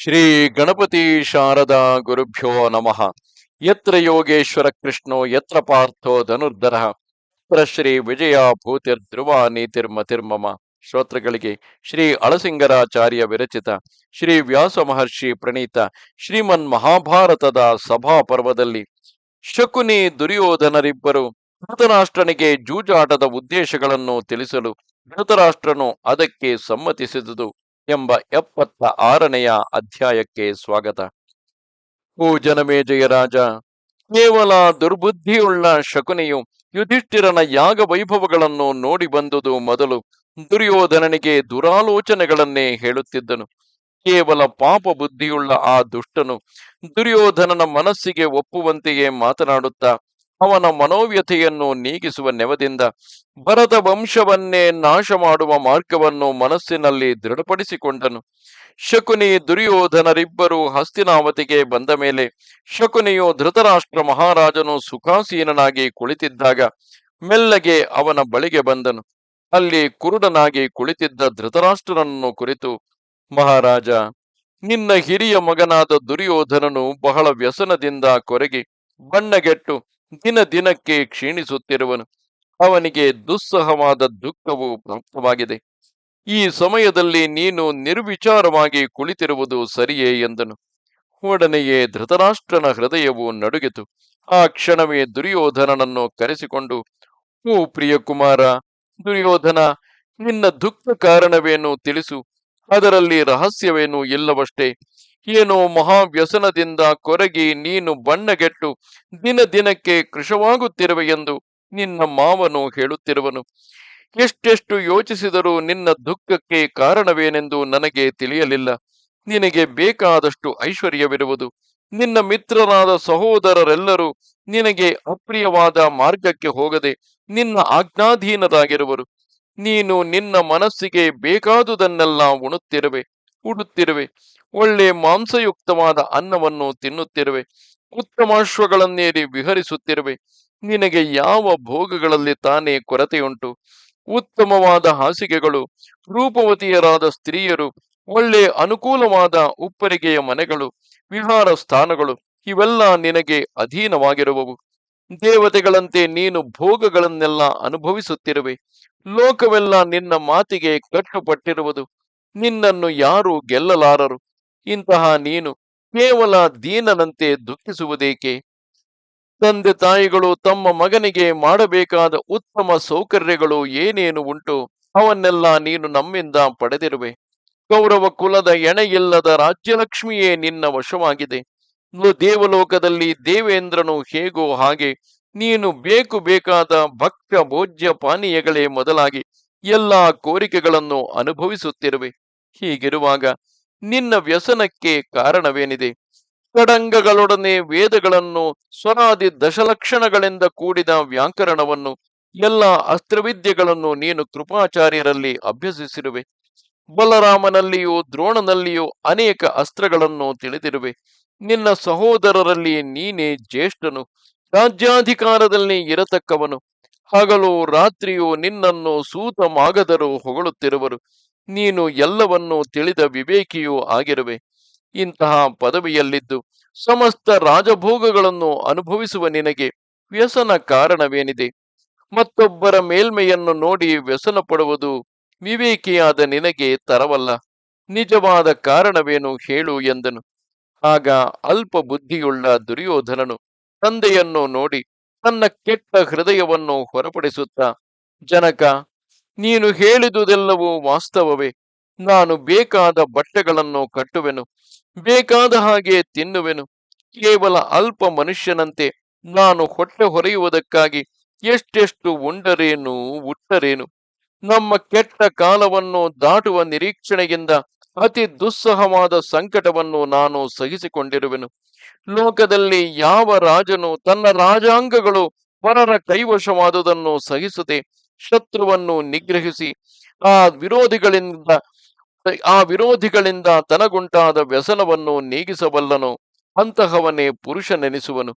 ಶ್ರೀ ಗಣಪತಿ ಶಾರದಾ ಗುರುಭ್ಯೋ ನಮಃ. ಯತ್ರ ಯೋಗೇಶ್ವರ ಕೃಷ್ಣೋ, ಯತ್ರ ಪಾರ್ಥೋ ಧನುರ್ಧರ. ಪ್ರಶ್ರೀ ಶ್ರೀ ವಿಜಯ ಭೂತಿರ್ ಧ್ರುವ ನೀತಿರ್ಮತಿರ್ಮಮ ಶ್ರೋತೃಗಳಿಗೆ ಶ್ರೀ ಅಳಸಿಂಗರಾಚಾರ್ಯ ವಿರಚಿತ, ಶ್ರೀ ವ್ಯಾಸ ಮಹರ್ಷಿ ಪ್ರಣೀತ, ಶ್ರೀಮನ್ ಮಹಾಭಾರತದ ಸಭಾ ಪರ್ವದಲ್ಲಿ ಶಕುನಿ ದುರ್ಯೋಧನರಿಬ್ಬರು ಧೃತರಾಷ್ಟ್ರನಿಗೆ ಜೂಜಾಟದ ಉದ್ದೇಶಗಳನ್ನು ತಿಳಿಸಲು ಧೃತರಾಷ್ಟ್ರನು ಅದಕ್ಕೆ ಸಮ್ಮತಿಸಿದುದು. ಎಂಬ ಎಪ್ಪತ್ತ ಆರನೆಯ ಅಧ್ಯಾಯಕ್ಕೆ ಸ್ವಾಗತ. ಓ ಜನಮೇಜಯರಾಜ ಕೇವಲ ದುರ್ಬುದ್ಧಿಯುಳ್ಳ ಶಕುನಿಯು ಯುಧಿಷ್ಠಿರನ ಯಾಗ ವೈಭವಗಳನ್ನು ನೋಡಿ ಬಂದುದು ಮೊದಲು ದುರ್ಯೋಧನನಿಗೆ ದುರಾಲೋಚನೆಗಳನ್ನೇ ಹೇಳುತ್ತಿದ್ದನು. ಕೇವಲ ಪಾಪ ಬುದ್ಧಿಯುಳ್ಳ ಆ ದುಷ್ಟನು ದುರ್ಯೋಧನನ ಮನಸ್ಸಿಗೆ ಒಪ್ಪುವಂತೆಯೇ ಮಾತನಾಡುತ್ತಾ ಅವನ ಮನೋವ್ಯತೆಯನ್ನು ನೀಗಿಸುವ ನೆವದಿಂದ ಭರತ ವಂಶವನ್ನೇ ನಾಶ ಮಾಡುವ ಮಾರ್ಗವನ್ನು ಮನಸ್ಸಿನಲ್ಲಿ ದೃಢಪಡಿಸಿಕೊಂಡನು. ಶಕುನಿ ದುರ್ಯೋಧನರಿಬ್ಬರು ಹಸ್ತಿನಾವತಿಗೆ ಬಂದ ಮೇಲೆ ಶಕುನಿಯು ಧೃತರಾಷ್ಟ್ರ ಮಹಾರಾಜನು ಸುಖಾಸೀನನಾಗಿ ಕುಳಿತಿದ್ದಾಗ ಮೆಲ್ಲಗೆ ಅವನ ಬಳಿಗೆ ಬಂದನು. ಅಲ್ಲಿ ಕುರುಡನಾಗಿ ಕುಳಿತಿದ್ದ ಧೃತರಾಷ್ಟ್ರನನ್ನು ಕುರಿತು, ಮಹಾರಾಜ, ನಿನ್ನ ಹಿರಿಯ ಮಗನಾದ ದುರ್ಯೋಧನನು ಬಹಳ ವ್ಯಸನದಿಂದ ಕೊರಗಿ ಬಣ್ಣಗೆಟ್ಟು ದಿನ ದಿನಕ್ಕೆ ಕ್ಷೀಣಿಸುತ್ತಿರುವನು. ಅವನಿಗೆ ದುಸ್ಸಹವಾದ ದುಃಖವು ಪ್ರಾಪ್ತವಾಗಿದೆ ಈ ಸಮಯದಲ್ಲಿ ನೀನು ನಿರ್ವಿಚಾರವಾಗಿ ಕುಳಿತಿರುವುದು ಸರಿಯೇ ಎಂದನು. ಒಡನೆಯೇ ಧೃತರಾಷ್ಟ್ರನ ಹೃದಯವು ನಡುಗಿತು. ಆ ಕ್ಷಣವೇ ದುರ್ಯೋಧನನನ್ನು ಕರೆಸಿಕೊಂಡು, ಓ ಪ್ರಿಯ ಕುಮಾರ ದುರ್ಯೋಧನ, ನಿನ್ನ ದುಃಖ ಕಾರಣವೇನು ತಿಳಿಸು? ಅದರಲ್ಲಿ ರಹಸ್ಯವೇನೂ ಇಲ್ಲವಷ್ಟೇ? ಏನೋ ಮಹಾವ್ಯಸನದಿಂದ ಕೊರಗಿ ನೀನು ಬಣ್ಣಗೆಟ್ಟು ದಿನ ದಿನಕ್ಕೆ ಕೃಶವಾಗುತ್ತಿರುವೆ ಎಂದು ನಿನ್ನ ಮಾವನು ಹೇಳುತ್ತಿರುವನು. ಎಷ್ಟೆಷ್ಟು ಯೋಚಿಸಿದರೂ ನಿನ್ನ ದುಃಖಕ್ಕೆ ಕಾರಣವೇನೆಂದು ನನಗೆ ತಿಳಿಯಲಿಲ್ಲ. ನಿನಗೆ ಬೇಕಾದಷ್ಟು ಐಶ್ವರ್ಯವಿರುವುದು. ನಿನ್ನ ಮಿತ್ರರಾದ ಸಹೋದರರೆಲ್ಲರೂ ನಿನಗೆ ಅಪ್ರಿಯವಾದ ಮಾರ್ಗಕ್ಕೆ ಹೋಗದೆ ನಿನ್ನ ಆಜ್ಞಾಧೀನರಾಗಿರುವರು. ನೀನು ನಿನ್ನ ಮನಸ್ಸಿಗೆ ಬೇಕಾದುದನ್ನೆಲ್ಲ ಉಣುತ್ತಿರುವೆ. ಉಡುತ್ತಿರುವೆ ಒಳ್ಳೆ ಮಾಂಸಯುಕ್ತವಾದ ಅನ್ನವನ್ನು ತಿನ್ನುತ್ತಿರುವೆ. ಉತ್ತಮಾಶ್ವಗಳನ್ನೇರಿ ವಿಹರಿಸುತ್ತಿರುವೆ. ನಿನಗೆ ಯಾವ ಭೋಗಗಳಲ್ಲಿ ತಾನೇ ಕೊರತೆಯುಂಟು? ಉತ್ತಮವಾದ ಹಾಸಿಗೆಗಳು, ರೂಪವತಿಯರಾದ ಸ್ತ್ರೀಯರು, ಒಳ್ಳೆ ಅನುಕೂಲವಾದ ಉಪ್ಪರಿಗೆಯ ಮನೆಗಳು, ವಿಹಾರ ಸ್ಥಾನಗಳು, ಇವೆಲ್ಲ ನಿನಗೆ ಅಧೀನವಾಗಿರುವವು. ದೇವತೆಗಳಂತೆ ನೀನು ಭೋಗಗಳನ್ನೆಲ್ಲ ಅನುಭವಿಸುತ್ತಿರುವೆ. ಲೋಕವೆಲ್ಲ ನಿನ್ನ ಮಾತಿಗೆ ಕಟ್ಟುಪಟ್ಟಿರುವುದು. ನಿನ್ನನ್ನು ಯಾರು ಗೆಲ್ಲಲಾರರು? ಇಂತಹ ನೀನು ಕೇವಲ ದೀನನಂತೆ ದುಃಖಿಸುವುದೇಕೆ? ತಂದೆ ತಾಯಿಗಳು ತಮ್ಮ ಮಗನಿಗೆ ಮಾಡಬೇಕಾದ ಉತ್ತಮ ಸೌಕರ್ಯಗಳು ಏನೇನು ಉಂಟು? ಅವನ್ನೆಲ್ಲ ನೀನು ನಮ್ಮಿಂದ ಪಡೆದಿರುವೆ. ಕೌರವ ಕುಲದ ಎಣೆಯಿಲ್ಲದ ರಾಜ್ಯಲಕ್ಷ್ಮಿಯೇ ನಿನ್ನ ವಶವಾಗಿದೆ. ದೇವಲೋಕದಲ್ಲಿ ದೇವೇಂದ್ರನು ಹೇಗೋ ಹಾಗೆ ನೀನು ಬೇಕು ಬೇಕಾದ ಭಕ್ತ ಭೋಜ್ಯ ಪಾನೀಯಗಳೇ ಮೊದಲಾಗಿ ಎಲ್ಲಾ ಕೋರಿಕೆಗಳನ್ನು ಅನುಭವಿಸುತ್ತಿರುವೆ. ಹೀಗಿರುವಾಗ ನಿನ್ನ ವ್ಯಸನಕ್ಕೆ ಕಾರಣವೇನಿದೆ? ಕಡಂಗಗಳೊಡನೆ ವೇದಗಳನ್ನು, ಸ್ವರಾದಿ ದಶಲಕ್ಷಣಗಳಿಂದ ಕೂಡಿದ ವ್ಯಾಕರಣವನ್ನು, ಎಲ್ಲ ಅಸ್ತ್ರವಿದ್ಯೆಗಳನ್ನು ನೀನು ಕೃಪಾಚಾರ್ಯರಲ್ಲಿ ಅಭ್ಯಸಿಸಿರುವೆ. ಬಲರಾಮನಲ್ಲಿಯೂ, ದ್ರೋಣನಲ್ಲಿಯೂ ಅನೇಕ ಅಸ್ತ್ರಗಳನ್ನು ತಿಳಿದಿರುವೆ. ನಿನ್ನ ಸಹೋದರರಲ್ಲಿ ನೀನೇ ಜ್ಯೇಷ್ಠನು, ರಾಜ್ಯಾಧಿಕಾರದಲ್ಲಿ ಇರತಕ್ಕವನು. ಹಗಲು, ರಾತ್ರಿಯು ನಿನ್ನನ್ನು ಸೂತ ಮಾಗದರು ಹೊಗಳುತ್ತಿರುವರು. ನೀನು ಎಲ್ಲವನ್ನೂ ತಿಳಿದ ವಿವೇಕಿಯೂ ಆಗಿರುವೆ. ಇಂತಹ ಪದವಿಯಲ್ಲಿದ್ದು ಸಮಸ್ತ ರಾಜಭೋಗಗಳನ್ನು ಅನುಭವಿಸುವ ನಿನಗೆ ವ್ಯಸನ ಕಾರಣವೇನಿದೆ? ಮತ್ತೊಬ್ಬರ ಮೇಲ್ಮೆಯನ್ನು ನೋಡಿ ವ್ಯಸನ ಪಡುವುದು ವಿವೇಕಿಯಾದ ನಿನಗೆ ತರವಲ್ಲ. ನಿಜವಾದ ಕಾರಣವೇನು ಹೇಳು ಎಂದನು. ಆಗ ಅಲ್ಪ ಬುದ್ಧಿಯುಳ್ಳ ದುರ್ಯೋಧನನು ತಂದೆಯನ್ನು ನೋಡಿ ತನ್ನ ಕೆಟ್ಟ ಹೃದಯವನ್ನು ಹೊರಪಡಿಸುತ್ತಾ, ಜನಕ ನೀನು ಹೇಳಿದುದೆಲ್ಲವೂ ವಾಸ್ತವವೇ. ನಾನು ಬೇಕಾದ ಬಟ್ಟೆಗಳನ್ನು ಕಟ್ಟುವೆನು, ಬೇಕಾದ ಹಾಗೆ ತಿನ್ನುವೆನು. ಕೇವಲ ಅಲ್ಪ ಮನುಷ್ಯನಂತೆ ನಾನು ಹೊಟ್ಟೆ ಹೊರೆಯುವುದಕ್ಕಾಗಿ ಎಷ್ಟೆಷ್ಟು ಉಂಡರೇನು ಉಟ್ಟರೇನು ನಮ್ಮ ಕೆಟ್ಟ ಕಾಲವನ್ನು ದಾಟುವ ನಿರೀಕ್ಷಣೆಯಿಂದ ಅತಿ ದುಸ್ಸಹವಾದ ಸಂಕಟವನ್ನು ನಾನು ಸಹಿಸಿಕೊಂಡಿರುವೆನು. ಲೋಕದಲ್ಲಿ ಯಾವ ರಾಜನು ತನ್ನ ರಾಜಾಂಗಗಳು ಪರರ ಕೈವಶವಾದುದನ್ನು ಸಹಿಸದೆ ಶತ್ರುವನ್ನು ನಿಗ್ರಹಿಸಿ ಆ ವಿರೋಧಿಗಳಿಂದ ಆ ವಿರೋಧಿಗಳಿಂದ ತನಗುಂಟಾದ ವ್ಯಸನವನ್ನು ನೀಗಿಸಬಲ್ಲನು, ಅಂತಹವನೇ ಪುರುಷನೆನಿಸುವನು.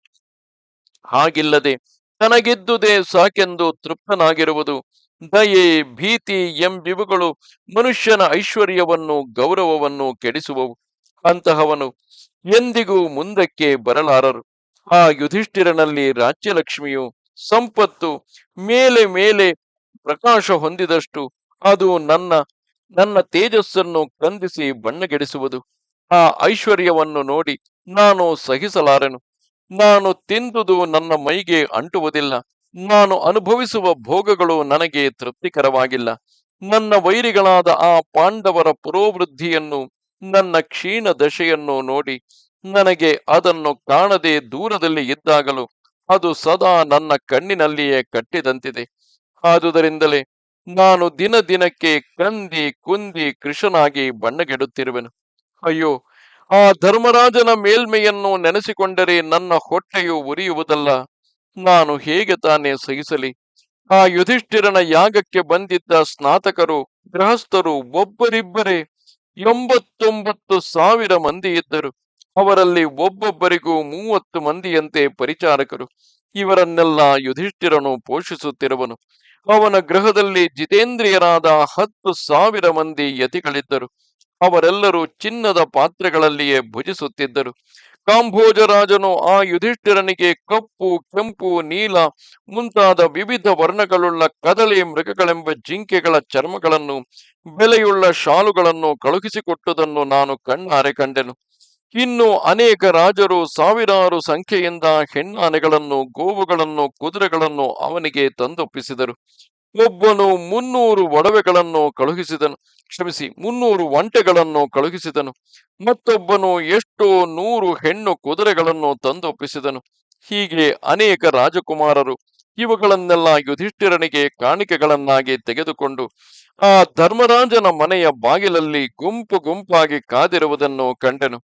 ಹಾಗಿಲ್ಲದೆ ತನಗಿದ್ದುದೇ ಸಾಕೆಂದು ತೃಪ್ತನಾಗಿರುವುದು. ದಯೆ, ಭೀತಿ ಎಂಬಿವುಗಳು ಮನುಷ್ಯನ ಐಶ್ವರ್ಯವನ್ನು, ಗೌರವವನ್ನು ಕೆಡಿಸುವವು. ಅಂತಹವನು ಎಂದಿಗೂ ಮುಂದಕ್ಕೆ ಬರಲಾರರು. ಆ ಯುಧಿಷ್ಠಿರನಲ್ಲಿ ರಾಜ್ಯಲಕ್ಷ್ಮಿಯು ಸಂಪತ್ತು, ಮೇಲೆ ಮೇಲೆ ಪ್ರಕಾಶ ಹೊಂದಿದಷ್ಟು ಅದು ನನ್ನ ನನ್ನ ತೇಜಸ್ಸನ್ನು ಕಂದಿಸಿ ಬಣ್ಣಗೆಡಿಸುವುದು. ಆ ಐಶ್ವರ್ಯವನ್ನು ನೋಡಿ ನಾನು ಸಹಿಸಲಾರೆನು. ನಾನು ತಿಂದುದು ನನ್ನ ಮೈಗೆ ಅಂಟುವುದಿಲ್ಲ. ನಾನು ಅನುಭವಿಸುವ ಭೋಗಗಳು ನನಗೆ ತೃಪ್ತಿಕರವಾಗಿಲ್ಲ. ನನ್ನ ವೈರಿಗಳಾದ ಆ ಪಾಂಡವರ ಪುರೋವೃದ್ಧಿಯನ್ನು, ನನ್ನ ಕ್ಷೀಣ ದಶೆಯನ್ನು ನೋಡಿ ನನಗೆ ಅದನ್ನು ಕಾಣದೆ ದೂರದಲ್ಲಿ ಇದ್ದಾಗಲೂ ಅದು ಸದಾ ನನ್ನ ಕಣ್ಣಿನಲ್ಲಿಯೇ ಕಟ್ಟಿದಂತಿದೆ. ಆದುದರಿಂದಲೇ ನಾನು ದಿನ ದಿನಕ್ಕೆ ಕಂದಿ ಕುಂದಿ ಕೃಷನಾಗಿ ಬಣ್ಣಗೆಡುತ್ತಿರುವೆನು. ಅಯ್ಯೋ, ಆ ಧರ್ಮರಾಜನ ಮೇಲ್ಮೆಯನ್ನು ನೆನೆಸಿಕೊಂಡರೆ ನನ್ನ ಹೊಟ್ಟೆಯು ಉರಿಯುವುದಲ್ಲ. ನಾನು ಹೇಗೆ ತಾನೇ ಸಹಿಸಲಿ? ಆ ಯುಧಿಷ್ಠಿರನ ಯಾಗಕ್ಕೆ ಬಂದಿದ್ದ ಸ್ನಾತಕರು, ಗೃಹಸ್ಥರು ಒಬ್ಬರಿಬ್ಬರೇ ಎಂಬತ್ತೊಂಬತ್ತು ಸಾವಿರ ಮಂದಿ ಇದ್ದರು. ಅವರಲ್ಲಿ ಒಬ್ಬೊಬ್ಬರಿಗೂ ಮೂವತ್ತು ಮಂದಿಯಂತೆ ಪರಿಚಾರಕರು. ಇವರನ್ನೆಲ್ಲ ಯುಧಿಷ್ಠಿರನು ಪೋಷಿಸುತ್ತಿರುವನು. ಅವನ ಗೃಹದಲ್ಲಿ ಜಿತೇಂದ್ರಿಯರಾದ ಹತ್ತು ಸಾವಿರ ಮಂದಿ ಯತಿಗಳಿದ್ದರು. ಅವರೆಲ್ಲರೂ ಚಿನ್ನದ ಪಾತ್ರೆಗಳಲ್ಲಿಯೇ ಭುಜಿಸುತ್ತಿದ್ದರು. ಕಾಂಭೋಜರಾಜನು ಆ ಯುಧಿಷ್ಠಿರನಿಗೆ ಕಪ್ಪು, ಕೆಂಪು, ನೀಲ ಮುಂತಾದ ವಿವಿಧ ವರ್ಣಗಳುಳ್ಳ ಕದಳಿ ಮೃಗಗಳೆಂಬ ಜಿಂಕೆಗಳ ಚರ್ಮಗಳನ್ನು, ಬೆಲೆಯುಳ್ಳ ಶಾಲುಗಳನ್ನು ಕಳುಹಿಸಿಕೊಟ್ಟುದನ್ನು ನಾನು ಕಣ್ಣಾರೆ ಕಂಡೆನು. ಇನ್ನು ಅನೇಕ ರಾಜರು ಸಾವಿರಾರು ಸಂಖ್ಯೆಯಿಂದ ಹೆಣ್ಣಾನೆಗಳನ್ನು, ಗೋವುಗಳನ್ನು, ಕುದುರೆಗಳನ್ನು ಅವನಿಗೆ ತಂದೊಪ್ಪಿಸಿದರು. ಒಬ್ಬನು ಮುನ್ನೂರು ಒಡವೆಗಳನ್ನು ಕಳುಹಿಸಿದನು. ಕ್ಷಮಿಸಿ, ಮುನ್ನೂರು ಒಂಟೆಗಳನ್ನು ಕಳುಹಿಸಿದನು. ಮತ್ತೊಬ್ಬನು ಎಷ್ಟೋ ನೂರು ಹೆಣ್ಣು ಕುದುರೆಗಳನ್ನು ತಂದೊಪ್ಪಿಸಿದನು. ಹೀಗೆ ಅನೇಕ ರಾಜಕುಮಾರರು ಇವುಗಳನ್ನೆಲ್ಲ ಯುಧಿಷ್ಠಿರನಿಗೆ ಕಾಣಿಕೆಗಳನ್ನಾಗಿ ತೆಗೆದುಕೊಂಡು ಆ ಧರ್ಮರಾಜನ ಮನೆಯ ಬಾಗಿಲಲ್ಲಿ ಗುಂಪು ಗುಂಪಾಗಿ ಕಾದಿರುವುದನ್ನು ಕಂಡೆನು.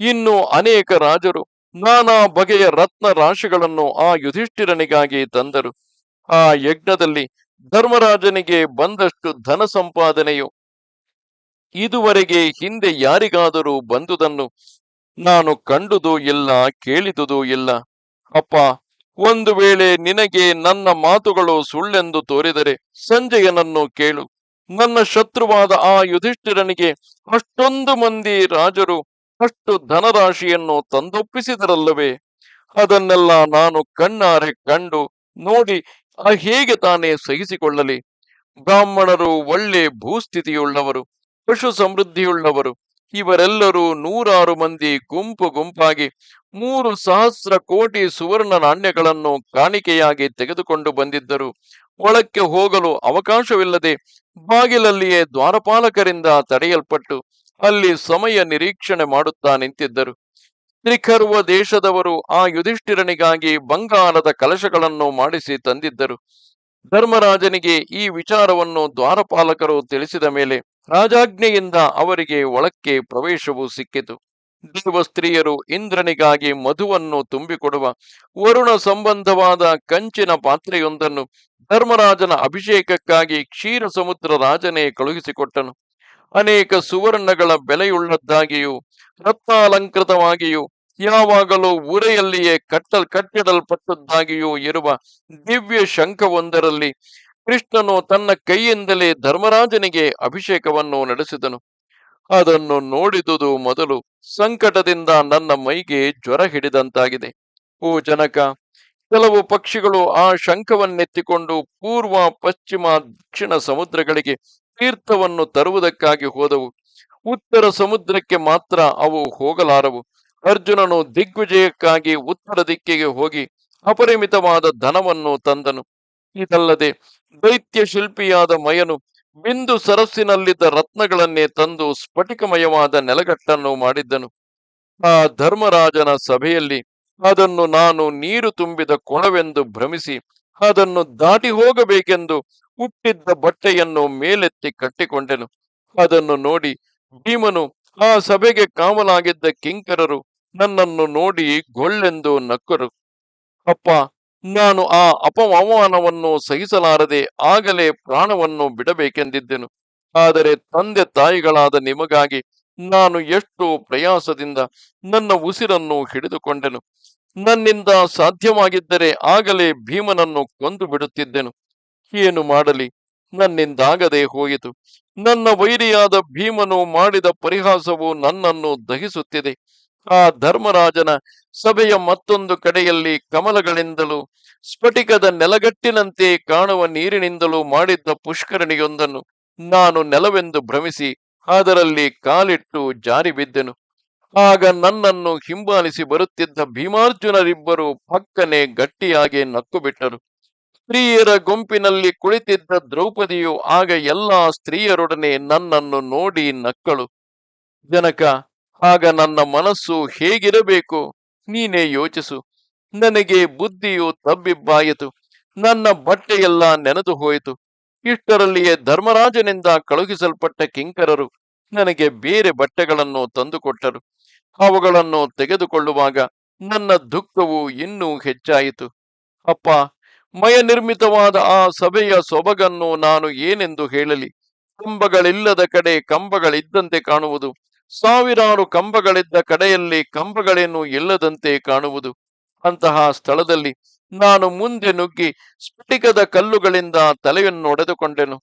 ಇನ್ನು ಅನೇಕ ರಾಜರು ನಾನಾ ಬಗೆಯ ರತ್ನ ರಾಶಿಗಳನ್ನು ಆ ಯುಧಿಷ್ಠಿರನಿಗಾಗಿ ತಂದರು. ಆ ಯಜ್ಞದಲ್ಲಿ ಧರ್ಮರಾಜನಿಗೆ ಬಂದಷ್ಟು ಧನ ಸಂಪಾದನೆಯು ಇದುವರೆಗೆ ಹಿಂದೆ ಯಾರಿಗಾದರೂ ಬಂದುದನ್ನು ನಾನು ಕಂಡುದು ಇಲ್ಲ, ಕೇಳಿದುದು ಇಲ್ಲ. ಅಪ್ಪ, ಒಂದು ವೇಳೆ ನಿನಗೆ ನನ್ನ ಮಾತುಗಳು ಸುಳ್ಳೆಂದು ತೋರಿದರೆ ಸಂಜಯನನ್ನು ಕೇಳು. ನನ್ನ ಶತ್ರುವಾದ ಆ ಯುಧಿಷ್ಠಿರನಿಗೆ ಅಷ್ಟೊಂದು ಮಂದಿ ರಾಜರು ಅಷ್ಟು ಧನರಾಶಿಯನ್ನು ತಂದೊಪ್ಪಿಸಿದರಲ್ಲವೇ? ಅದನ್ನೆಲ್ಲ ನಾನು ಕಣ್ಣಾರೆ ಕಂಡು ನೋಡಿ, ಆ ಹೇಗೆ ತಾನೇ ಸಹಿಸಿಕೊಳ್ಳಲಿ? ಬ್ರಾಹ್ಮಣರು ಒಳ್ಳೆ ಭೂಸ್ಥಿತಿಯುಳ್ಳವರು, ಪಶು ಸಮೃದ್ಧಿಯುಳ್ಳವರು. ಇವರೆಲ್ಲರೂ ನೂರಾರು ಮಂದಿ ಗುಂಪು ಗುಂಪಾಗಿ ಮೂರು ಸಹಸ್ರ ಕೋಟಿ ಸುವರ್ಣ ನಾಣ್ಯಗಳನ್ನು ಕಾಣಿಕೆಯಾಗಿ ತೆಗೆದುಕೊಂಡು ಬಂದಿದ್ದರು. ಒಳಕ್ಕೆ ಹೋಗಲು ಅವಕಾಶವಿಲ್ಲದೆ ಬಾಗಿಲಲ್ಲಿಯೇ ದ್ವಾರಪಾಲಕರಿಂದ ತಡೆಯಲ್ಪಟ್ಟು ಅಲ್ಲಿ ಸಮಯ ನಿರೀಕ್ಷಣೆ ಮಾಡುತ್ತಾ ನಿಂತಿದ್ದರು. ತ್ರಿಕರ್ವ ದೇಶದವರು ಆ ಯುಧಿಷ್ಠಿರನಿಗಾಗಿ ಬಂಗಾರದ ಕಲಶಗಳನ್ನು ಮಾಡಿಸಿ ತಂದಿದ್ದರು. ಧರ್ಮರಾಜನಿಗೆ ಈ ವಿಚಾರವನ್ನು ದ್ವಾರಪಾಲಕರು ತಿಳಿಸಿದ ಮೇಲೆ ರಾಜಾಜ್ಞೆಯಿಂದ ಅವರಿಗೆ ಒಳಕ್ಕೆ ಪ್ರವೇಶವು ಸಿಕ್ಕಿತು. ದೇವ ಸ್ತ್ರೀಯರು ಇಂದ್ರನಿಗಾಗಿ ಮಧುವನ್ನು ತುಂಬಿಕೊಡುವ ವರುಣ ಸಂಬಂಧವಾದ ಕಂಚಿನ ಪಾತ್ರೆಯೊಂದನ್ನು ಧರ್ಮರಾಜನ ಅಭಿಷೇಕಕ್ಕಾಗಿ ಕ್ಷೀರ ಸಮುದ್ರ ರಾಜನೇ ಕಳುಹಿಸಿಕೊಟ್ಟನು. ಅನೇಕ ಸುವರ್ಣಗಳ ಬೆಲೆಯುಳ್ಳದ್ದಾಗಿಯೂ, ರತ್ನಾಲಂಕೃತವಾಗಿಯೂ, ಯಾವಾಗಲೂ ಉರೆಯಲ್ಲಿಯೇ ಕಟ್ಟಲ್, ಕಟ್ಟಿಡಲ್ಪಟ್ಟದ್ದಾಗಿಯೂ ಇರುವ ದಿವ್ಯ ಶಂಖವೊಂದರಲ್ಲಿ ಕೃಷ್ಣನು ತನ್ನ ಕೈಯಿಂದಲೇ ಧರ್ಮರಾಜನಿಗೆ ಅಭಿಷೇಕವನ್ನು ನಡೆಸಿದನು. ಅದನ್ನು ನೋಡಿದುದು ಮೊದಲು ಸಂಕಟದಿಂದ ನನ್ನ ಮೈಗೆ ಜ್ವರ ಹಿಡಿದಂತಾಗಿದೆ. ಓ ಜನಕ, ಕೆಲವು ಪಕ್ಷಿಗಳು ಆ ಶಂಖವನ್ನೆತ್ತಿಕೊಂಡು ಪೂರ್ವ, ಪಶ್ಚಿಮ, ದಕ್ಷಿಣ ಸಮುದ್ರಗಳಿಗೆ ತೀರ್ಥವನ್ನು ತರುವುದಕ್ಕಾಗಿ ಹೋದವು. ಉತ್ತರ ಸಮುದ್ರಕ್ಕೆ ಮಾತ್ರ ಅವು ಹೋಗಲಾರವು. ಅರ್ಜುನನು ದಿಗ್ವಿಜಯಕ್ಕಾಗಿ ಉತ್ತರ ದಿಕ್ಕಿಗೆ ಹೋಗಿ ಅಪರಿಮಿತವಾದ ಧನವನ್ನು ತಂದನು. ಇದಲ್ಲದೆ ದೈತ್ಯ ಶಿಲ್ಪಿಯಾದ ಮಯನು ಬಿಂದು ಸರಸ್ಸಿನಲ್ಲಿದ್ದ ರತ್ನಗಳನ್ನೇ ತಂದು ಸ್ಫಟಿಕಮಯವಾದ ನೆಲಗಟ್ಟನ್ನು ಮಾಡಿದ್ದನು. ಆ ಧರ್ಮರಾಜನ ಸಭೆಯಲ್ಲಿ ಅದನ್ನು ನಾನು ನೀರು ತುಂಬಿದ ಕೊಣವೆಂದು ಭ್ರಮಿಸಿ ಅದನ್ನು ದಾಟಿ ಹೋಗಬೇಕೆಂದು ಹುಟ್ಟಿದ್ದ ಬಟ್ಟೆಯನ್ನು ಮೇಲೆತ್ತಿ ಕಟ್ಟಿಕೊಂಡೆನು. ಅದನ್ನು ನೋಡಿ ಭೀಮನು ಆ ಸಭೆಗೆ ಕಾವಲಾಗಿದ್ದ ಕಿಂಕರರು ನನ್ನನ್ನು ನೋಡಿ ಗೊಳ್ಳೆಂದು ನಕ್ಕರು. ಅಪ್ಪ, ನಾನು ಆ ಅಪಮಾನವನ್ನು ಸಹಿಸಲಾರದೆ ಆಗಲೇ ಪ್ರಾಣವನ್ನು ಬಿಡಬೇಕೆಂದಿದ್ದೆನು. ಆದರೆ ತಂದೆ ತಾಯಿಗಳಾದ ನಿಮಗಾಗಿ ನಾನು ಎಷ್ಟು ಪ್ರಯಾಸದಿಂದ ನನ್ನ ಉಸಿರನ್ನು ಹಿಡಿದುಕೊಂಡೆನು. ನನ್ನಿಂದ ಸಾಧ್ಯವಾಗಿದ್ದರೆ ಆಗಲೇ ಭೀಮನನ್ನು ಕೊಂದು ಬಿಡುತ್ತಿದ್ದೆನು. ಏನು ಮಾಡಲಿ? ನನ್ನಿಂದಾಗದೆ ಹೋಯಿತು. ನನ್ನ ವೈರಿಯಾದ ಭೀಮನು ಮಾಡಿದ ಪರಿಹಾಸವು ನನ್ನನ್ನು ದಹಿಸುತ್ತಿದೆ. ಆ ಧರ್ಮರಾಜನ ಸಭೆಯ ಮತ್ತೊಂದು ಕಡೆಯಲ್ಲಿ ಕಮಲಗಳಿಂದಲೂ, ಸ್ಫಟಿಕದ ನೆಲಗಟ್ಟಿನಂತೆ ಕಾಣುವ ನೀರಿನಿಂದಲೂ ಮಾಡಿದ್ದ ಪುಷ್ಕರಣಿಯೊಂದನ್ನು ನಾನು ನೆಲವೆಂದು ಭ್ರಮಿಸಿ, ಅದರಲ್ಲಿ ಕಾಲಿಟ್ಟು ಜಾರಿ ಬಿದ್ದೆನು ಆಗ ನನ್ನನ್ನು ಹಿಂಬಾಲಿಸಿ ಬರುತ್ತಿದ್ದ ಭೀಮಾರ್ಜುನರಿಬ್ಬರು ಪಕ್ಕನೆ ಗಟ್ಟಿಯಾಗಿ ನಕ್ಕು ಬಿಟ್ಟರು ಸ್ತ್ರೀಯರ ಗುಂಪಿನಲ್ಲಿ ಕುಳಿತಿದ್ದ ದ್ರೌಪದಿಯು ಆಗ ಎಲ್ಲಾ ಸ್ತ್ರೀಯರೊಡನೆ ನನ್ನನ್ನು ನೋಡಿ ನಕ್ಕಳು. ಜನಕ, ಆಗ ನನ್ನ ಮನಸ್ಸು ಹೇಗಿರಬೇಕು? ನೀನೇ ಯೋಚಿಸು. ನನಗೆ ಬುದ್ಧಿಯು ತಬ್ಬಿಬ್ಬಾಯಿತು. ನನ್ನ ಬಟ್ಟೆಯೆಲ್ಲ ನೆನೆದು ಹೋಯಿತು. ಇಷ್ಟರಲ್ಲಿಯೇ ಧರ್ಮರಾಜನಿಂದ ಕಳುಹಿಸಲ್ಪಟ್ಟ ಕಿಂಕರರು ನನಗೆ ಬೇರೆ ಬಟ್ಟೆಗಳನ್ನು ತಂದುಕೊಟ್ಟರು. ಅವುಗಳನ್ನು ತೆಗೆದುಕೊಳ್ಳುವಾಗ ನನ್ನ ದುಃಖವು ಇನ್ನೂ ಹೆಚ್ಚಾಯಿತು. ಅಪ್ಪ ಮಯ ನಿರ್ಮಿತವಾದ ಆ ಸಭೆಯ ಸೊಬಗನ್ನು ನಾನು ಏನೆಂದು ಹೇಳಲಿ? ಕಂಬಗಳಿಲ್ಲದ ಕಡೆ ಕಂಬಗಳಿದ್ದಂತೆ ಕಾಣುವುದು. ಸಾವಿರಾರು ಕಂಬಗಳಿದ್ದ ಕಡೆಯಲ್ಲಿ ಕಂಬಗಳೇನು ಇಲ್ಲದಂತೆ ಕಾಣುವುದು. ಅಂತಹ ಸ್ಥಳದಲ್ಲಿ ನಾನು ಮುಂದೆ ನುಗ್ಗಿ ಸ್ಫಟಿಕದ ಕಲ್ಲುಗಳಿಂದ ತಲೆಯನ್ನು ಒಡೆದುಕೊಂಡೆನು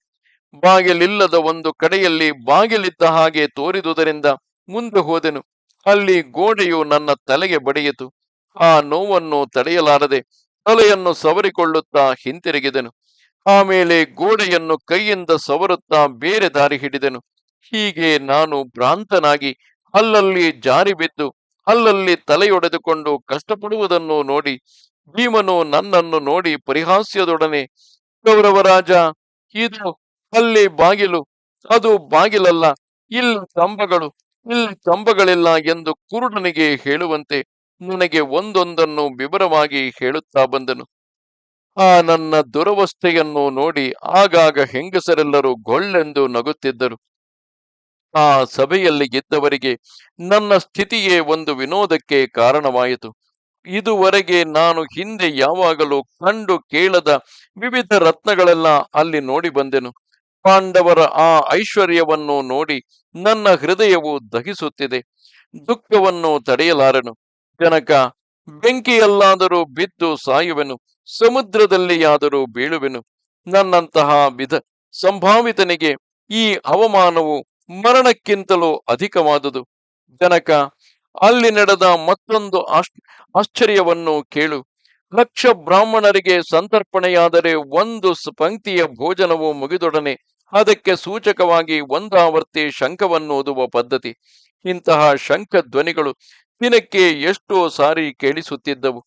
ಬಾಗಿಲಿಲ್ಲದ ಒಂದು ಕಡೆಯಲ್ಲಿ ಬಾಗಿಲಿದ್ದ ಹಾಗೆ ತೋರಿದುದರಿಂದ ಮುಂದೆ ಹೋದೆನು. ಅಲ್ಲಿ ಗೋಡೆಯು ನನ್ನ ತಲೆಗೆ ಬಡಿಯಿತು. ಆ ನೋವನ್ನು ತಡೆಯಲಾರದೆ ತಲೆಯನ್ನು ಸವರಿಕೊಳ್ಳುತ್ತಾ ಹಿಂತಿರುಗಿದೆನು. ಆಮೇಲೆ ಗೋಡೆಯನ್ನು ಕೈಯಿಂದ ಸವರುತ್ತಾ ಬೇರೆ ದಾರಿ ಹಿಡಿದೆನು. ಹೀಗೆ ನಾನು ಭ್ರಾಂತನಾಗಿ ಅಲ್ಲಲ್ಲಿ ಜಾರಿ ಬಿದ್ದು ಅಲ್ಲಲ್ಲಿ ತಲೆಯೊಡೆದುಕೊಂಡು ಕಷ್ಟಪಡುವುದನ್ನು ನೋಡಿ ಭೀಮನು ನನ್ನನ್ನು ನೋಡಿ ಪರಿಹಾಸ್ಯದೊಡನೆ ಗೌರವರಾಜ ಇದು ಅಲ್ಲಿ ಬಾಗಿಲು. ಅದು ಬಾಗಿಲಲ್ಲ, ಇಲ್ಲಿ ಕಂಬಗಳು, ಇಲ್ಲಿ ಕಂಬಗಳಿಲ್ಲ ಎಂದು ಕುರುಡನಿಗೆ ಹೇಳುವಂತೆ ನನಗೆ ಒಂದೊಂದನ್ನು ವಿವರವಾಗಿ ಹೇಳುತ್ತಾ ಬಂದನು. ಆ ನನ್ನ ದುರವಸ್ಥೆಯನ್ನು ನೋಡಿ ಆಗಾಗ ಹೆಂಗಸರೆಲ್ಲರೂ ಗೊಳ್ಳೆಂದು ನಗುತ್ತಿದ್ದರು. ಆ ಸಭೆಯಲ್ಲಿ ಇದ್ದವರಿಗೆ ನನ್ನ ಸ್ಥಿತಿಯೇ ಒಂದು ವಿನೋದಕ್ಕೆ ಕಾರಣವಾಯಿತು. ಇದುವರೆಗೆ ನಾನು ಹಿಂದೆ ಯಾವಾಗಲೂ ಕಂಡು ಕೇಳದ ವಿವಿಧ ರತ್ನಗಳೆಲ್ಲ ಅಲ್ಲಿ ನೋಡಿ ಬಂದೆನು. ಪಾಂಡವರ ಆ ಐಶ್ವರ್ಯವನ್ನು ನೋಡಿ ನನ್ನ ಹೃದಯವು ದಹಿಸುತ್ತಿದೆ. ದುಃಖವನ್ನು ತಡೆಯಲಾರನು. ಜನಕ ಬೆಂಕಿಯಲ್ಲಾದರೂ ಬಿದ್ದು ಸಾಯುವೆನು. ಸಮುದ್ರದಲ್ಲಿಯಾದರೂ ಬೀಳುವೆನು. ನನ್ನಂತಹ ವಿಧ ಸಂಭಾವಿತನಿಗೆ ಈ ಅವಮಾನವು ಮರಣಕ್ಕಿಂತಲೂ ಅಧಿಕವಾದುದು. ಜನಕ ಅಲ್ಲಿ ನಡೆದ ಮತ್ತೊಂದು ಆಶ್, ಆಶ್ಚರ್ಯವನ್ನು ಕೇಳು. ಲಕ್ಷ ಬ್ರಾಹ್ಮಣರಿಗೆ ಸಂತರ್ಪಣೆಯಾದರೆ ಒಂದು ಪಂಕ್ತಿಯ ಭೋಜನವು ಮುಗಿದೊಡನೆ ಅದಕ್ಕೆ ಸೂಚಕವಾಗಿ ಒಂದಾವರ್ತಿ ಶಂಖವನ್ನು ಓದುವ ಪದ್ಧತಿ. ಇಂತಹ ಶಂಖ ಧ್ವನಿಗಳು ದಿನಕ್ಕೆ ಎಷ್ಟೋ ಸಾರಿ ಕೇಳಿಸುತ್ತಿದ್ದವು.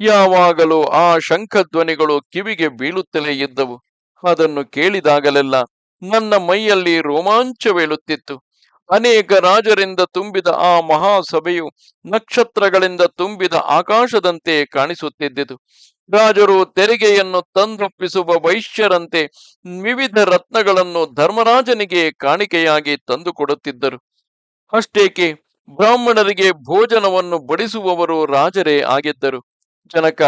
ಯಾವಾಗಲೂ ಆ ಶಂಖ ಧ್ವನಿಗಳು ಕಿವಿಗೆ ಬೀಳುತ್ತಲೇ ಇದ್ದವು. ಅದನ್ನು ಕೇಳಿದಾಗಲೆಲ್ಲ ನನ್ನ ಮೈಯಲ್ಲಿ ರೋಮಾಂಚವೇಳುತ್ತಿತ್ತು. ಅನೇಕ ರಾಜರಿಂದ ತುಂಬಿದ ಆ ಮಹಾಸಭೆಯು ನಕ್ಷತ್ರಗಳಿಂದ ತುಂಬಿದ ಆಕಾಶದಂತೆ ಕಾಣಿಸುತ್ತಿದ್ದಿತು. ರಾಜರು ತೆರಿಗೆಯನ್ನು ತಂದೊಪ್ಪಿಸುವ ವೈಶ್ಯರಂತೆ ವಿವಿಧ ರತ್ನಗಳನ್ನು ಧರ್ಮರಾಜನಿಗೆ ಕಾಣಿಕೆಯಾಗಿ ತಂದುಕೊಡುತ್ತಿದ್ದರು. ಅಷ್ಟೇಕೆ, ಬ್ರಾಹ್ಮಣರಿಗೆ ಭೋಜನವನ್ನು ಬಡಿಸುವವರು ರಾಜರೇ ಆಗಿದ್ದರು. ಜನಕ,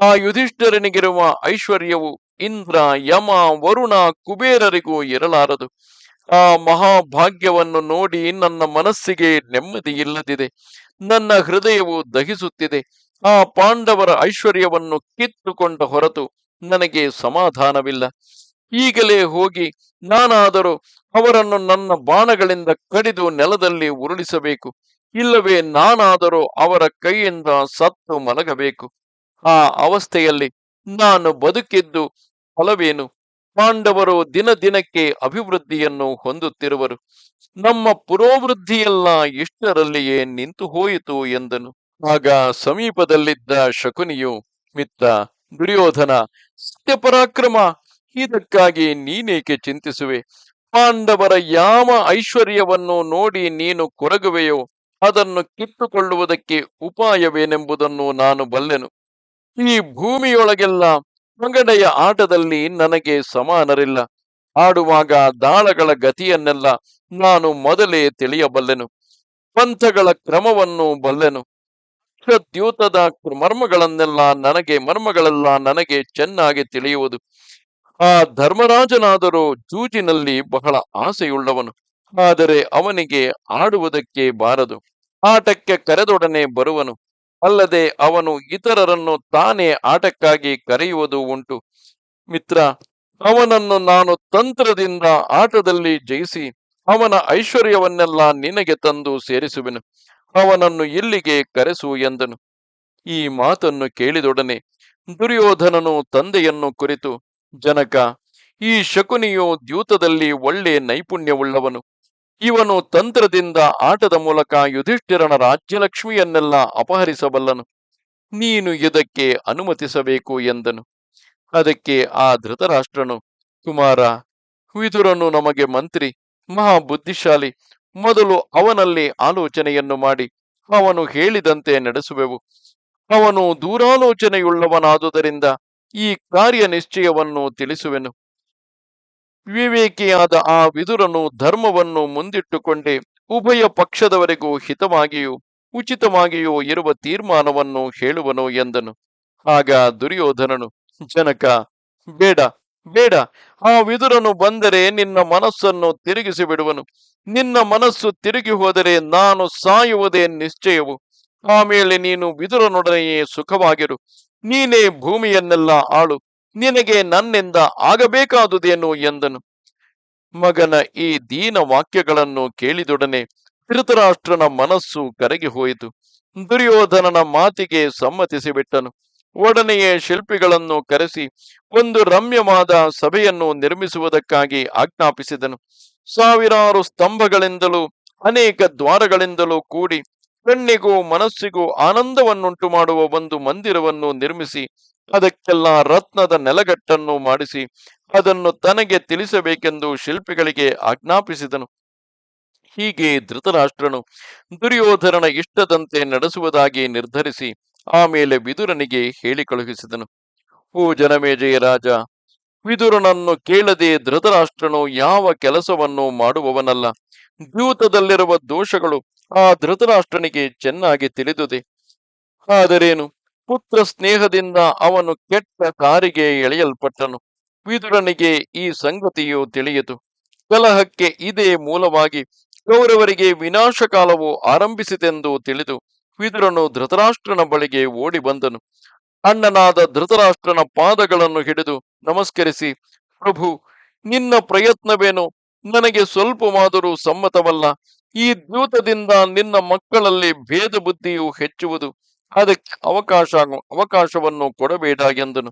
ಆ ಯುಧಿಷ್ಠರನಿಗಿರುವ ಐಶ್ವರ್ಯವು ಇಂದ್ರ, ಯಮ, ವರುಣ, ಕುಬೇರರಿಗೂ ಇರಲಾರದು. ಆ ಮಹಾಭಾಗ್ಯವನ್ನು ನೋಡಿ ನನ್ನ ಮನಸ್ಸಿಗೆ ನೆಮ್ಮದಿ ಇಲ್ಲದಿದೆ ನನ್ನ ಹೃದಯವು ದಹಿಸುತ್ತಿದೆ. ಆ ಪಾಂಡವರ ಐಶ್ವರ್ಯವನ್ನು ಕಿತ್ತುಕೊಂಡ ಹೊರತು ನನಗೆ ಸಮಾಧಾನವಿಲ್ಲ. ಈಗಲೇ ಹೋಗಿ ನಾನಾದರೂ ಅವರನ್ನು ನನ್ನ ಬಾಣಗಳಿಂದ ಕಡಿದು ನೆಲದಲ್ಲಿ ಉರುಳಿಸಬೇಕು. ಇಲ್ಲವೇ ನಾನಾದರೂ ಅವರ ಕೈಯಿಂದ ಸತ್ತು ಮಲಗಬೇಕು. ಆ ಅವಸ್ಥೆಯಲ್ಲಿ ನಾನು ಬದುಕಿದ್ದು ಫಲವೇನು? ಪಾಂಡವರು ದಿನ ದಿನಕ್ಕೆ ಅಭಿವೃದ್ಧಿಯನ್ನು ಹೊಂದುತ್ತಿರುವರು. ನಮ್ಮ ಪುರೋವೃದ್ಧಿಯೆಲ್ಲ ಇಷ್ಟರಲ್ಲಿಯೇ ನಿಂತು ಹೋಯಿತು ಎಂದನು. ಆಗ ಸಮೀಪದಲ್ಲಿದ್ದ ಶಕುನಿಯು ಮಿತ್ತ ದುರ್ಯೋಧನ, ಸತ್ಯಪರಾಕ್ರಮ, ಇದಕ್ಕಾಗಿ ನೀನೇಕೆ ಚಿಂತಿಸುವೆ? ಪಾಂಡವರ ಯಾವ ಐಶ್ವರ್ಯವನ್ನು ನೋಡಿ ನೀನು ಕೊರಗುವೆಯೋ, ಅದನ್ನು ಕಿತ್ತುಕೊಳ್ಳುವುದಕ್ಕೆ ಉಪಾಯವೇನೆಂಬುದನ್ನು ನಾನು ಬಲ್ಲೆನು. ಈ ಭೂಮಿಯೊಳಗೆಲ್ಲ ಪಂಗಡೆಯ ಆಟದಲ್ಲಿ ನನಗೆ ಸಮಾನರಿಲ್ಲ. ಆಡುವಾಗ ದಾಳಗಳ ಗತಿಯನ್ನೆಲ್ಲ ನಾನು ಮೊದಲೇ ತಿಳಿಯಬಲ್ಲೆನು. ಪಂಥಗಳ ಕ್ರಮವನ್ನು ಬಲ್ಲೆನು. ಅಕ್ಷದ್ಯೂತದ ಮರ್ಮಗಳನ್ನೆಲ್ಲ ನನಗೆ, ಮರ್ಮಗಳೆಲ್ಲ ನನಗೆ ಚೆನ್ನಾಗಿ ತಿಳಿಯುವುದು. ಆ ಧರ್ಮರಾಜನಾದರೂ ಜೂಜಿನಲ್ಲಿ ಬಹಳ ಆಸೆಯುಳ್ಳವನು. ಆದರೆ ಅವನಿಗೆ ಆಡುವುದಕ್ಕೆ ಬಾರದು. ಆಟಕ್ಕೆ ಕರೆದೊಡನೆ ಬರುವನು. ಅಲ್ಲದೆ ಅವನು ಇತರರನ್ನು ತಾನೇ ಆಟಕ್ಕಾಗಿ ಕರೆಯುವುದು ಉಂಟು. ಮಿತ್ರ, ಅವನನ್ನು ನಾನು ತಂತ್ರದಿಂದ ಆಟದಲ್ಲಿ ಜಯಿಸಿ ಅವನ ಐಶ್ವರ್ಯವನ್ನೆಲ್ಲ ನಿನಗೆ ತಂದು ಸೇರಿಸುವೆನು. ಅವನನ್ನು ಇಲ್ಲಿಗೆ ಕರೆಸು ಎಂದನು. ಈ ಮಾತನ್ನು ಕೇಳಿದೊಡನೆ ದುರ್ಯೋಧನನು ತಂದೆಯನ್ನು ಕುರಿತು, ಜನಕ, ಈ ಶಕುನಿಯು ದ್ಯೂತದಲ್ಲಿ ಒಳ್ಳೆ ನೈಪುಣ್ಯವುಳ್ಳವನು. ಇವನು ತಂತ್ರದಿಂದ ಆಟದ ಮೂಲಕ ಯುಧಿಷ್ಠಿರನ ರಾಜ್ಯಲಕ್ಷ್ಮಿಯನ್ನೆಲ್ಲ ಅಪಹರಿಸಬಲ್ಲನು. ನೀನು ಇದಕ್ಕೆ ಅನುಮತಿಸಬೇಕು ಎಂದನು. ಅದಕ್ಕೆ ಆ ಧೃತರಾಷ್ಟ್ರನು, ಕುಮಾರ, ವಿದುರನು ನಮಗೆ ಮಂತ್ರಿ ಮಹಾ ಬುದ್ಧಿಶಾಲಿ ಮೊದಲು ಅವನಲ್ಲಿ ಆಲೋಚನೆಯನ್ನು ಮಾಡಿ, ಅವನು ಹೇಳಿದಂತೆ ನಡೆಸುವೆವು. ಅವನು ದೂರಾಲೋಚನೆಯುಳ್ಳವನಾದುದರಿಂದ ಈ ಕಾರ್ಯ ನಿಶ್ಚಯವನ್ನು ತಿಳಿಸುವೆನು. ವಿವೇಕಿಯಾದ ಆ ವಿದುರನು ಧರ್ಮವನ್ನು ಮುಂದಿಟ್ಟುಕೊಂಡೇ ಉಭಯ ಪಕ್ಷದವರೆಗೂ ಹಿತವಾಗಿಯೂ ಉಚಿತವಾಗಿಯೂ ಇರುವ ತೀರ್ಮಾನವನ್ನು ಹೇಳುವನು ಎಂದನು. ಆಗ ದುರ್ಯೋಧನನು, ಜನಕ, ಬೇಡ ಬೇಡ. ಆ ವಿದುರನು ಬಂದರೆ ನಿನ್ನ ಮನಸ್ಸನ್ನು ತಿರುಗಿಸಿ ಬಿಡುವನು. ನಿನ್ನ ಮನಸ್ಸು ತಿರುಗಿ ಹೋದರೆ ನಾನು ಸಾಯುವುದೇ ನಿಶ್ಚಯವು. ಆಮೇಲೆ ನೀನು ವಿದುರನೊಡನೆಯೇ ಸುಖವಾಗಿರು. ನೀನೇ ಭೂಮಿಯನ್ನೆಲ್ಲ ಆಳು. ನಿನಗೆ ನನ್ನಿಂದ ಆಗಬೇಕಾದುದೇನು ಎಂದನು. ಮಗನ ಈ ದೀನ ವಾಕ್ಯಗಳನ್ನು ಕೇಳಿದೊಡನೆ ಧೃತರಾಷ್ಟ್ರನ ಮನಸ್ಸು ಕರಗಿ ಹೋಯಿತು. ದುರ್ಯೋಧನನ ಮಾತಿಗೆ ಸಮ್ಮತಿಸಿ ಬಿಟ್ಟನು ಒಡನೆಯೇ ಶಿಲ್ಪಿಗಳನ್ನು ಕರೆಸಿ ಒಂದು ರಮ್ಯವಾದ ಸಭೆಯನ್ನು ನಿರ್ಮಿಸುವುದಕ್ಕಾಗಿ ಆಜ್ಞಾಪಿಸಿದನು. ಸಾವಿರಾರು ಸ್ತಂಭಗಳಿಂದಲೂ ಅನೇಕ ದ್ವಾರಗಳಿಂದಲೂ ಕೂಡಿ ಕಣ್ಣಿಗೂ ಮನಸ್ಸಿಗೂ ಆನಂದವನ್ನುಂಟು ಮಾಡುವ ಒಂದು ಮಂದಿರವನ್ನು ನಿರ್ಮಿಸಿ, ಅದಕ್ಕೆಲ್ಲ ರತ್ನದ ನೆಲಗಟ್ಟನ್ನು ಮಾಡಿಸಿ, ಅದನ್ನು ತನಗೆ ತಿಳಿಸಬೇಕೆಂದು ಶಿಲ್ಪಿಗಳಿಗೆ ಆಜ್ಞಾಪಿಸಿದನು. ಹೀಗೆ ಧೃತರಾಷ್ಟ್ರನು ದುರ್ಯೋಧನನ ಇಷ್ಟದಂತೆ ನಡೆಸುವುದಾಗಿ ನಿರ್ಧರಿಸಿ, ಆಮೇಲೆ ವಿದುರನಿಗೆ ಹೇಳಿ ಕಳುಹಿಸಿದನು. ಓ ಜನಮೇಜಯ ರಾಜ, ವಿದುರನನ್ನು ಕೇಳದೆ ಧೃತರಾಷ್ಟ್ರನು ಯಾವ ಕೆಲಸವನ್ನು ಮಾಡುವವನಲ್ಲ. ದ್ಯೂತದಲ್ಲಿರುವ ದೋಷಗಳು ಆ ಧೃತರಾಷ್ಟ್ರನಿಗೆ ಚೆನ್ನಾಗಿ ತಿಳಿದುದೆ. ಆದರೇನು? ಪುತ್ರ ಸ್ನೇಹದಿಂದ ಅವನು ಕೆಟ್ಟ ಕಾರಿಗೆ ಎಳೆಯಲ್ಪಟ್ಟನು. ವಿದುರನಿಗೆ ಈ ಸಂಗತಿಯು ತಿಳಿಯಿತು. ಕಲಹಕ್ಕೆ ಇದೇ ಮೂಲವಾಗಿ ಕೌರವರಿಗೆ ವಿನಾಶಕಾಲವು ಆರಂಭಿಸಿತೆಂದು ತಿಳಿದು ವಿದುರನು ಧೃತರಾಷ್ಟ್ರನ ಬಳಿಗೆ ಓಡಿ ಬಂದನು. ಅಣ್ಣನಾದ ಧೃತರಾಷ್ಟ್ರನ ಪಾದಗಳನ್ನು ಹಿಡಿದು ನಮಸ್ಕರಿಸಿ, ಪ್ರಭು, ನಿನ್ನ ಪ್ರಯತ್ನವೇನು? ನನಗೆ ಸ್ವಲ್ಪವಾದರೂ ಸಮ್ಮತವಲ್ಲ. ಈ ದ್ಯೂತದಿಂದ ನಿನ್ನ ಮಕ್ಕಳಲ್ಲಿ ಭೇದ ಬುದ್ಧಿಯು ಹೆಚ್ಚುವುದು. ಅದಕ್ಕೆ ಅವಕಾಶ, ಅವಕಾಶವನ್ನು ಕೊಡಬೇಡ ಎಂದನು.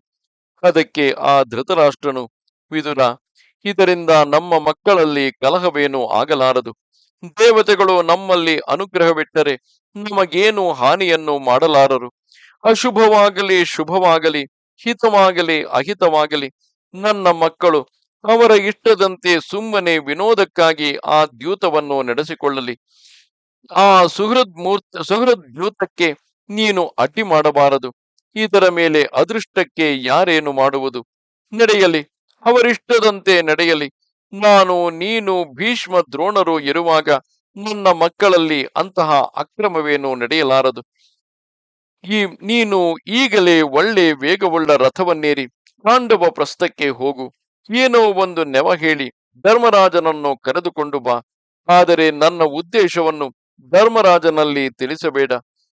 ಅದಕ್ಕೆ ಆ ಧೃತರಾಷ್ಟ್ರನು, ವಿದುರ, ಇದರಿಂದ ನಮ್ಮ ಮಕ್ಕಳಲ್ಲಿ ಕಲಹವೇನೂ ಆಗಲಾರದು. ದೇವತೆಗಳು ನಮ್ಮಲ್ಲಿ ಅನುಗ್ರಹವಿಟ್ಟರೆ ನಮಗೇನು ಹಾನಿಯನ್ನು ಮಾಡಲಾರರು? ಅಶುಭವಾಗಲಿ, ಶುಭವಾಗಲಿ, ಹಿತವಾಗಲಿ, ಅಹಿತವಾಗಲಿ, ನನ್ನ ಮಕ್ಕಳು ಅವರ ಇಷ್ಟದಂತೆ ಸುಮ್ಮನೆ ವಿನೋದಕ್ಕಾಗಿ ಆ ದ್ಯೂತವನ್ನು ನಡೆಸಿಕೊಳ್ಳಲಿ. ಆ ಸುಹೃದ್ ಮೂರ್ತ, ಸುಹೃದ್ ದ್ಯೂತಕ್ಕೆ ನೀನು ಅಡ್ಡಿ ಮಾಡಬಾರದು. ಇದರ ಮೇಲೆ ಅದೃಷ್ಟಕ್ಕೆ ಯಾರೇನು ಮಾಡುವುದು? ನಡೆಯಲಿ. ಅವರಿಷ್ಟದಂತೆ ನಡೆಯಲಿ. ನಾನು, ನೀನು ಭೀಷ್ಮ ದ್ರೋಣರು ಇರುವಾಗ ನನ್ನ ಮಕ್ಕಳಲ್ಲಿ ಅಂತಹ ಅಕ್ರಮವೇನು ನಡೆಯಲಾರದು? ಈ, ನೀನು ಈಗಲೇ ಒಳ್ಳೆ ವೇಗವುಳ್ಳ ರಥವನ್ನೇರಿ ಪಾಂಡವ ಪ್ರಸ್ಥಕ್ಕೆ ಹೋಗು. ಏನೋ ಒಂದು ನೆವ ಹೇಳಿ ಧರ್ಮರಾಜನನ್ನು ಕರೆದುಕೊಂಡು ಬಾ. ಆದರೆ ನನ್ನ ಉದ್ದೇಶವನ್ನು ಧರ್ಮರಾಜನಲ್ಲಿ ತಿಳಿಸಬೇಡ.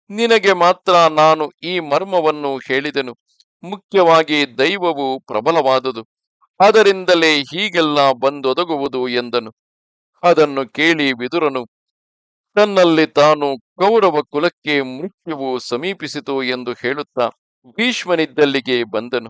ನಿನಗೆ ಮಾತ್ರ ನಾನು ಈ ಮರ್ಮವನ್ನು ಹೇಳಿದೆನು. ಮುಖ್ಯವಾಗಿ ದೈವವು ಪ್ರಬಲವಾದುದು. ಅದರಿಂದಲೇ ಹೀಗೆಲ್ಲ ಬಂದೊದಗುವುದು ಎಂದನು. ಅದನ್ನು ಕೇಳಿ ವಿದುರನು. ತನ್ನಲ್ಲಿ ತಾನು ಕೌರವ ಕುಲಕ್ಕೆ ಮೃತ್ಯುವು ಸಮೀಪಿಸಿತು ಎಂದು ಹೇಳುತ್ತಾ ಭೀಷ್ಮನಿದ್ದಲ್ಲಿಗೆ ಬಂದನು.